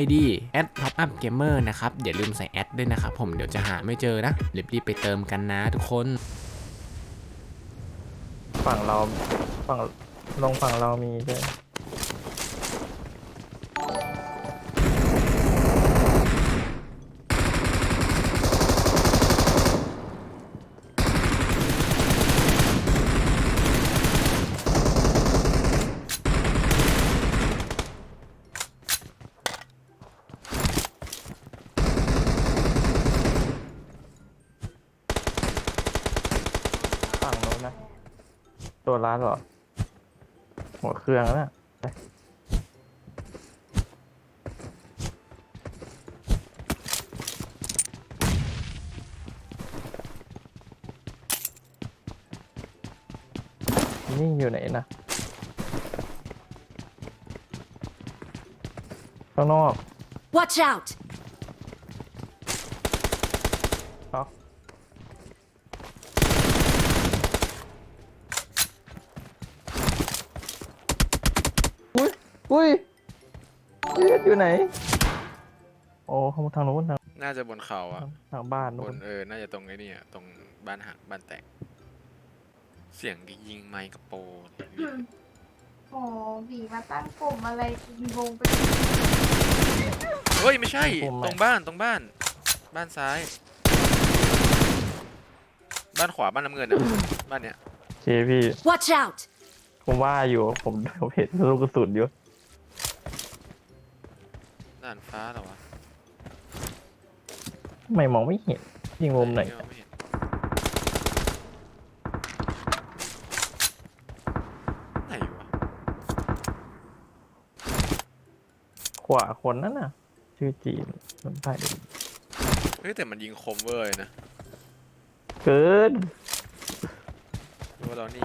ID at top up gamer นะครับอย่าลืมใส่แอดด้วยนะครับผมเดี๋ยวจะหาไม่เจอนะรีบๆไปเติมกันนะทุกคนฝั่งเราฝั่งลงฝั่งเรามีด้วย นะ ตัวร้านเหรอ หัวเครื่องแล้วนะนี่อยู่ไหนนะ ข้างนอก Watch out! อุ้ยอุ้ยเลือดอยู่ไหน โอ้ข้างทางโน้นทางน่าจะบนเขาอะทางบ้านบโน้นนเออ น่าจะตรงไอ้นี่อะตรงบ้านหักบ้านแตก เสียงยิงไมค์กระโปรงโอ้บีมาตั้งกลุ่มอะไรงงไปเฮ้ย ไม่ใช่ ตรงบ้านตรงบ้าน บ้านซ้าย บ้านขวาบ้านน้ำเงินอะบ้านเนี้ยเคพี่ Watch out! ผมว่าอยู่ผมผมเห็นลูกกระสุนอยู่ด้านฟ้าเหรอวะทำไมมองไม่เห็นยิงมุมไหนเดี๋ยวไม่เห็นไหนวะขวาคนนั่นน่ะ ชื่อจีนมันไปเฮ้ยแต่มันยิงคมเวอร์เลยนะเกินหรือว่าเรานี่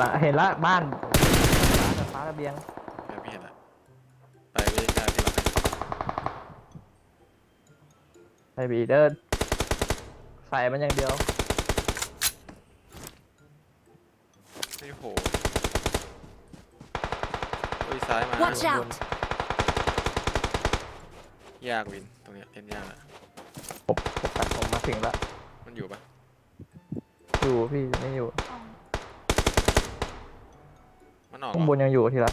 ละเห็นละบ้านฟ้าฟ้าระเบียง ไม่ไม่เห็นละไปเวียนได้ที่เราให้ ไปบีเดินใส่มันอย่างเดียว ไม่โหเฮ้ยซ้ายมา Watch out! ยากวิน ตรงเนี้ยเล่นยากอะผมผมผมมาถึงละมันอยู่ปะอยู่พี่ไม่อยู่มันออกข้างเหบรอนยังอยู่ทีละ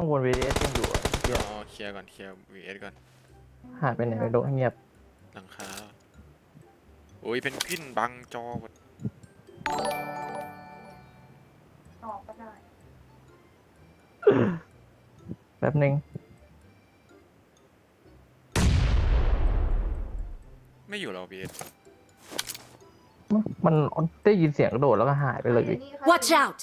ข้างบน VDS ยังอยู่อะเดี๋ยวอ๋อเคลียร์ก่อนเคลียร์ VS ก่อน หายไปไหนไม่รู้เงียบ หลังคาโอ้ยเพนกวินบังจอหมดออกก็ได้แป๊บนึงไม่อยู่หรอ VS มันได้ยินเสียงกระโดดแล้วก็หายไปเลย Watch out!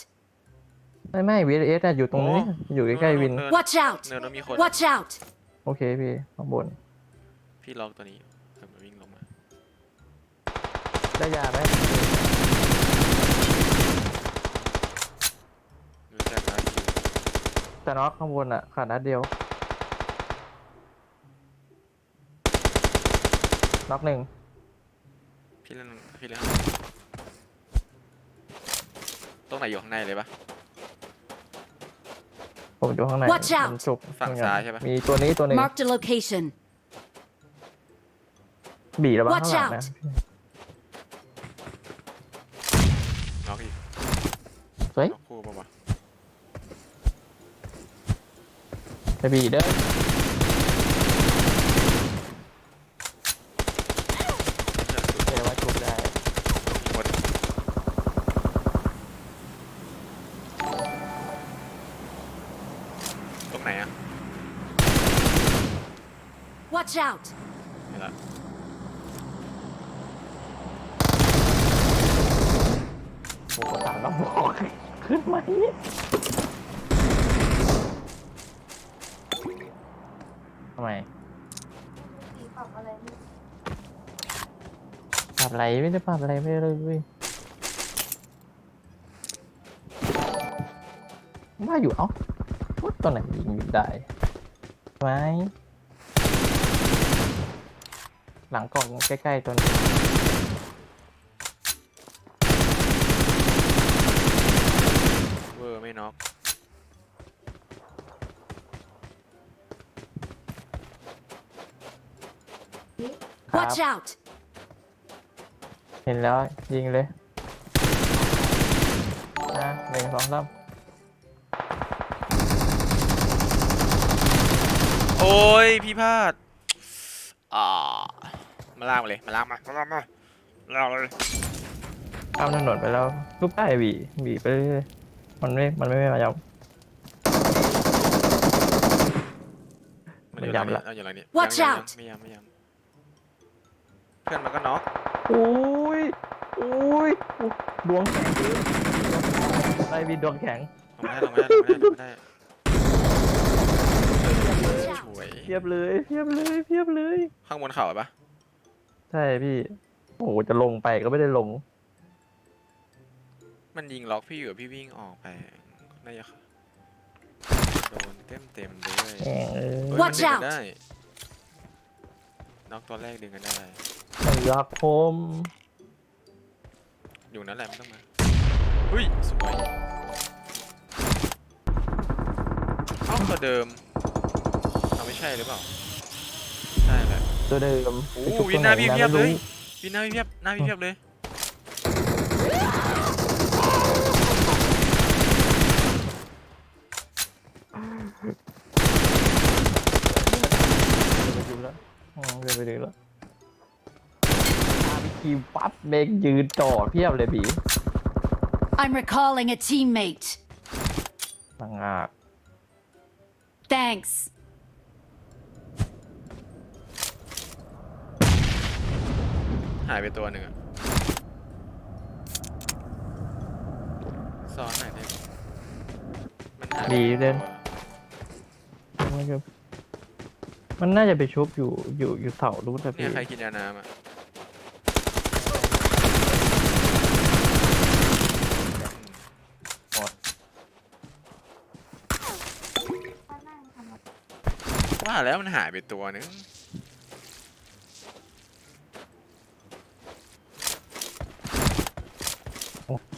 ไม่ไม่ VDS อะอยู่ตรงนี้ อยู่ใกล้ๆวินเนิน Watch out! เนินแล้วมีคน Watch out! โอเคพี่ข้างบน พี่ล็อกตัวนี้เดี๋ยวมันวิ่งลงมาได้ยาไหมรู้จักอาคิวแต่น็อกข้างบนอะขาดนัดเดียวน็อกหนึ่งพี่เล่นพี่เล่นตรงไหนอยู่ข้างในเลยปะ ผมอยู่ข้างใน Watch out มันฉุกฝั่งซ้ายใช่ปะ มีตัวนี้ตัวหนึ่ง Marked a location. บีระวัง Watch ข้างหลังนะ out น็อกอีกเฮ้ยน็อกคู่ปะวะ ไปบีเด้อเดี๋ยวไว้ชุบได้ หมดตรงไหนอะ Watch out! ไม่ละโอ้โหถามน้องบอกขึ้นไหมทำไมปรับอะไรพี่ปรับอะไรไม่ได้ปรับอะไรไม่ได้เลยเว้ยว่าอยู่เอ้าพุดตัวไหนยิงอยู่ได้ไหม หลังกล่องใกล้ๆตัวนี้เวอร์ไม่น็อกครับ Watch out! เห็นแล้วยิงเลยนะหนึ่งสองสามโอ้ยพี่พลาดอ่า มาลากมาเลยมาลากมามาลากมาลากเลยข้ามถนนไปแล้วลูกได้บีบีไปเรื่อยๆมันไม่ มันไม่ไม่มายอมมันอยู่มันย้ำหละ เอาอย่างไรเนี่ย Watch ยังยัง out ไม่ยังไม่ยังเพื่อนมันก็น็อกโอ้ยโอ้ยดวงแข็งได้บีดวงแข็งลงไม่ได้ลงไม่ได้ลงไม่ได้ลงไม่ได้ Watch out! ช่วยเพียบเลยเพียบเลยเพียบเลยข้างบนเขาอะปะ ใช่พี่โอ้โหจะลงไปก็ไม่ได้ลง มันยิงล็อกพี่อยู่พี่วิ่งออกไปน่าจะโดนเต็มเต็มๆเลยแหงเอ้ย เฮ้ยมัน Watch ดึงกัน out ได้น็อกตัวแรกดึงกันได้มันรักผมอยู่นั่นแหละไม่ต้องมาอุ้ยสวยเอ้าตัวเดิมเอาไม่ใช่หรือเปล่าใช่แหละ ตัวเดิมโอ้ไปชุบวินหน้าตรงพี่ไะเพียบไม่เลรู้ยวินหน้าพี่เพียบหน้าพี่เพียบเลยไปดูแล้วอืมเดินไปดูแล้วคิวปั๊บเบกยืนจ่อเพียบเลยบี I'm recalling a teammate. ต่างหาก Thanks. หายไปตัวหนึ่งอะซ้อนไหนอยได้ไหมมันหายไปดีเล่นตัวมันก็มันน่าจะไปชุบอยู่อยู่อยู่เสารู้แต่เนี่พี่ยใครกินยาน้ำอะถ้านั่งทำอะไรว่าแล้วมันหายไปตัวหนึง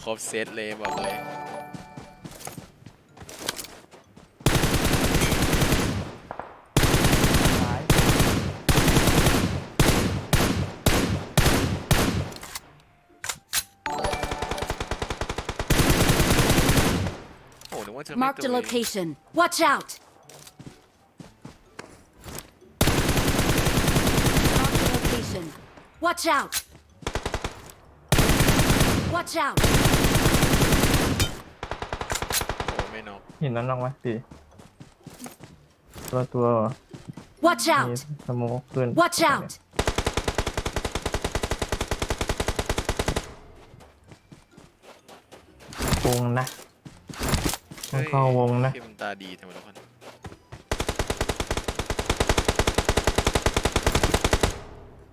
รบเซตเลยบอกเลย ซ้าย โอ้นึกว่าจะไม่ Marked ตั a วเอง location. Watch out! Marked a location. Watch out! Watch out! เห็นนั้นลองไหมพี่ตัวตัว Watch มี out! สโมกขึ้น Watch out! วงนะต้องเข้าวงนะ พี่มันตาดีทั้งหมดทุกคน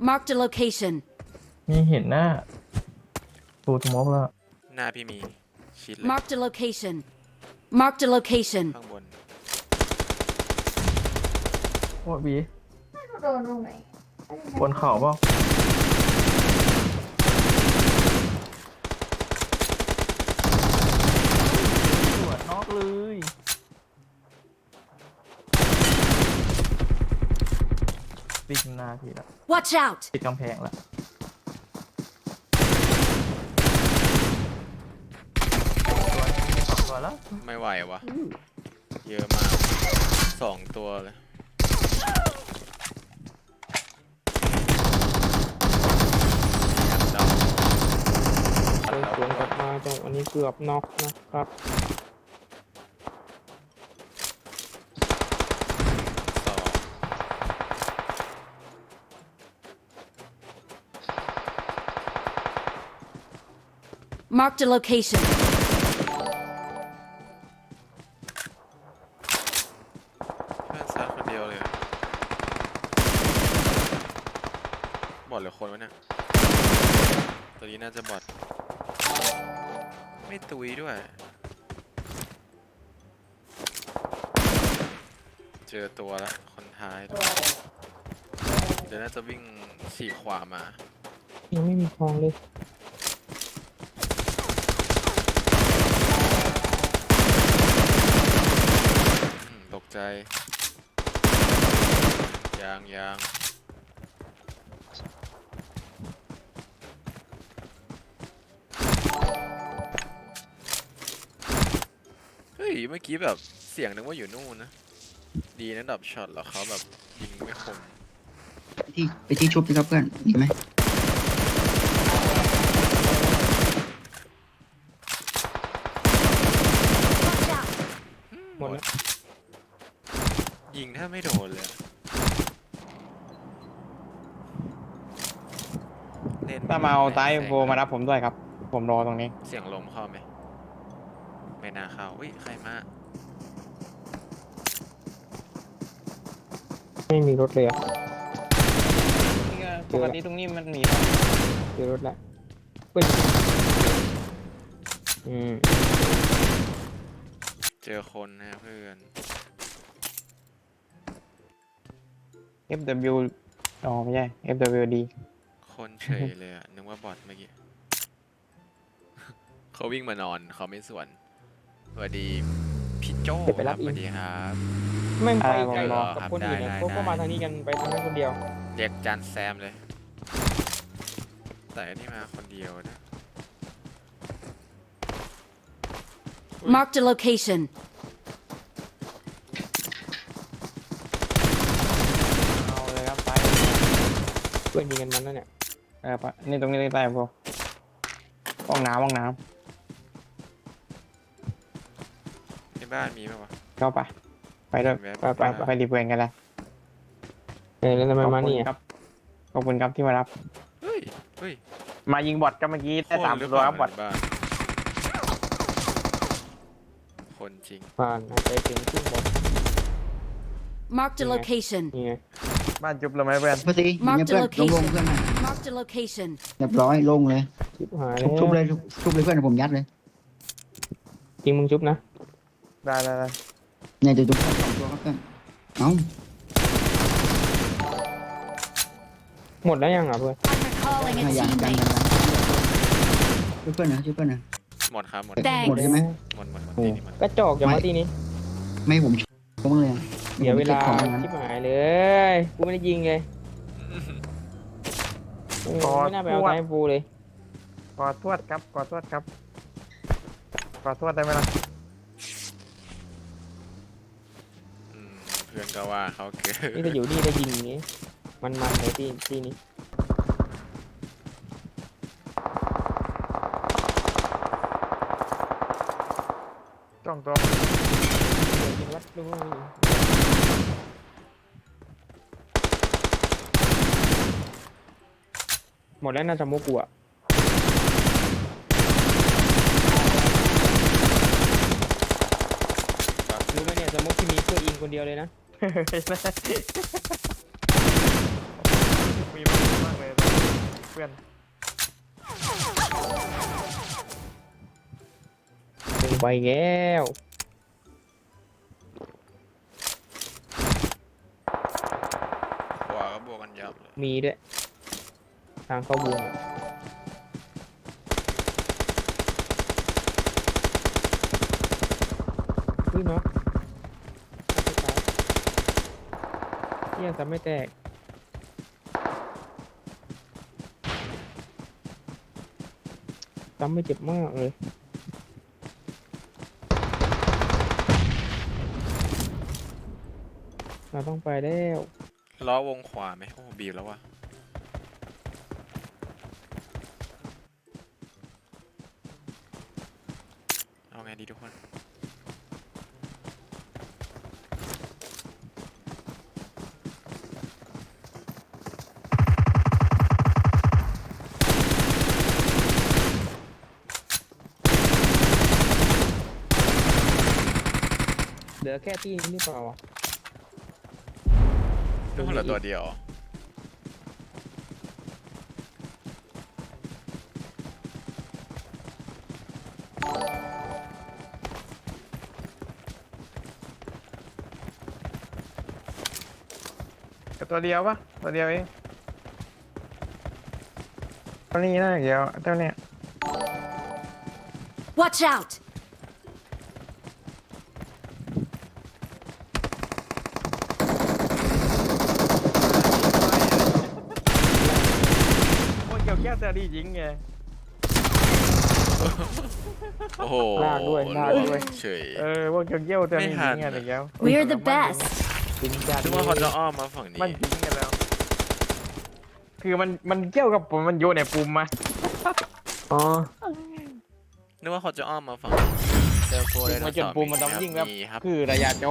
Marked a location. มีเห็นหน้าตูสโมกแล้ว หน้าพี่มีชิดเลย Marked a location. Marked a location. ข้างบนโอ้บีไม่รู้โดนตรงไหนบนเขาเปล่าตรวจนอกเลยปิดหน้าพี่ละ Watch out! ปิดกำแพงละ วนี้สองตัวแล้วไม่ไหววะเยอะมากสองตัวเลยแอบเดาเดินสวนกลับมาจังวันนี้เกือบน็อกนะครับสอง Marked a location. อดหรือคนวะเนี่ย ตัวนี้น่าจะบอดไม่ตุยด้วย เจอตัวละคนท้ายด้วยเดี๋ยวน่าจะวิ่งฉีกขวามา ยังไม่มีทองเลยอืมตกใจ ยางยาง เฮ้ยเมื่อกี้แบบเสียงนึกว่าอยู่นู่นนะ ดีนะดับช็อตแล้วเขาแบบยิงไม่คมไปที่ไปที่ชุบสิครับเพื่อนมีไหม Watch out! หมดแล้ว ยิงแทบไม่โดนเลยอะเล่นถ้ามาเอาไตแสงโฟมารับผมด้วยครับ ผมรอตรงนี้ เสียงลมเข้าไหม ไม่น่าเข้าอุ้ยใครมาไม่มีรถเลยอะนี่ก็เจปอกละติตรงนี้มันมีเจอรถแล้วเฮ้ยอืมเจอคนนะเพื่อน FW อ๋อไม่ใช่ FWD คนเฉยเลยอะนึกว่าบอทเมื่อกี้ เขาวิ่งมานอนเขาไม่สวน สวัสดีพี่โจ้เดี๋ยวไปครัรับบอีกสวัสดีครับไม่งไปอ่าไกลผมรอกับครับคนอื่นได้เนี่ยได้เขาก็ได้มาทางนี้กันไปทางนั้นคนเดียวเรียกจานแซมเลย แต่อันนี่มาคนเดียวนะ Marked a location. เอาเลยครับไตเพื่อนยิงกันมันนั่นเนี่ยเออปะนี่ตรงนี้เลยไตโฟห้องน้ำห้องน้ที่ บ้านมีป่าวะำเข้าไปไปด้วยแวะไปไปไปรีเวนกันเลยเออแล้วทำไมขอบมาคุณนี่อะครับขอบคุณครับที่มารับ เฮ้ย เฮ้ย มายิงบอทก็เมื่อกี้ได้สามคนหรือตัวเปคล่ารับบอทในบ้านคนจริงผ่านไปถึงครึ่งบน Marked a Yeah. location. นี่ไงบ้านจุบเลยไหมเพื่อนเพื่อนสิยิง Mark เพื่อน the ลงลง location เพื่อนนะ Marked a location. เรียบร้อยลงเลยชุบหายชุบชุบเลยชุบชุบเลยเพื่อนผมยัดเลยยิงมึงชุบนะ ได้ได้ได้เนี่ยเดี๋ยวจุบสองตัวครับเพื่อนเอ้าหมดแล้วยังอะเพื่อน I'm recalling พ a ยายามกัน teammate. ช่วยเพื่อนนะช่วยเพื่อนนะหมดครับ หมด Thanks หมดใช่ไหม หมดหมดหมดโอ้ทีนี้หมด กระจอกอย่างไม่ว่าที่นี้ไม่ให้ผมชุบเลยอะเสียเวลาผมจะก็บของอย่างนั้นชิบหายเลยกูไม่ได้ยิงเลยเออไม่น่าไปเอาไทฟูเลยขอทวดครับขอทวดครับขอทวดได้ไหมล่ะ อืมเพื่อนก็ว่าเขาเกินี่ถ้าอยู่นี่ได้ยิงอย่างงี้ มันมันๆเลยที่ที่นี้จ้องตัวเดี๋ยวยิงวัดดูหมดแล้วน่าจะมุกกูอะรู้ไหมเนี่ยสมมติที่มีเพื่อนอิงคนเดียวเลยนะ มีมากมากเลยเพื่อนลงไปแล้วขวาก็บวกกันยับเลยมีด้วยทางเข้าวงอะอุ้ยเนาะ เยี่ยจะไม่แตกจำไม่เจ็บมากเลย เราต้องไปแล้วล้อวงขวาไหมโอ้บีบแล้ววะเอาไงดีทุกคนือแค่ที่นี้หรือเปล่าก็เหลือตัวเดียว กับตัวเดียวปะตัวเดียวเองตัวนี้น่าเดียวเจ้าเนี่ย Watch out! ยวแก้วแต่ดีจริงไง โอ้โหลากด้วยลากด้วย เฉย เออพวกเกี่ยวแก้วแต่ดีจริงไงไม่ทันเดี๋ยว We're the best. จริงจัดนึกว่าเขาจะอ้อมมาฝั่งนี้มันจริงกันแล้ว คือมันมันเกี่ยวกับผมมันโยนในปุ่มมาอ๋อ นึกว่าเขาจะอ้อมมาฝั่งนี้เจอโฟร์เลยมาจนปุ่มมันต้องยิงแบบมีครับ คือระยะโจ